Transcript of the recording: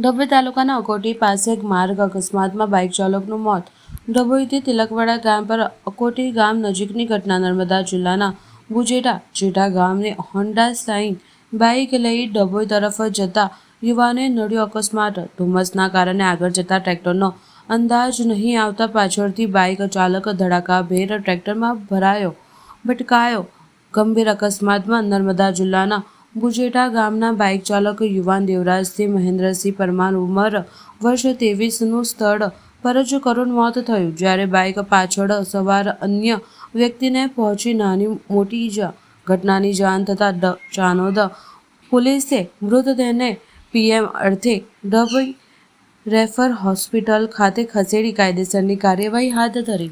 ડભોઈ તાલુકાના અકોટી પાસે એક માર્ગ અકસ્માતમાં બાઇક ચાલકનું મોત. ડભોઈથી તિલકવાડા ગામ પર અકોટી ગામ નજીકની ઘટના નર્મદા જિલ્લાના બુજેટા જેટા ગામને હોન્ડા સાઇન બાઇક લઈ ડભોઈ તરફ જતા યુવાને નડ્યો અકસ્માત. ધુમ્મસના કારણે આગળ જતા ટ્રેક્ટરનો અંદાજ નહીં આવતા પાછળથી બાઇક ચાલક ધડાકાભેર ટ્રેક્ટરમાં ભરાયો, ભટકાયો. ગંભીર અકસ્માતમાં નર્મદા જિલ્લાના બુજેટા ગામના બાઇક ચાલક યુવાન દેવરાજસિંહ મહેન્દ્રસિંહ પરમાર ઉંમર વર્ષ ત્રેવીસનું સ્થળ પર જ કરુણ મોત થયું. જ્યારે બાઇક પાછળ સવાર અન્ય વ્યક્તિને પહોંચી નાની મોટી જ ઘટનાની જાણ થતાં ચાનોદ પોલીસે મૃતદેહને પીએમ અર્થે ડબ રેફર હોસ્પિટલ ખાતે ખસેડી કાયદેસરની કાર્યવાહી હાથ ધરી.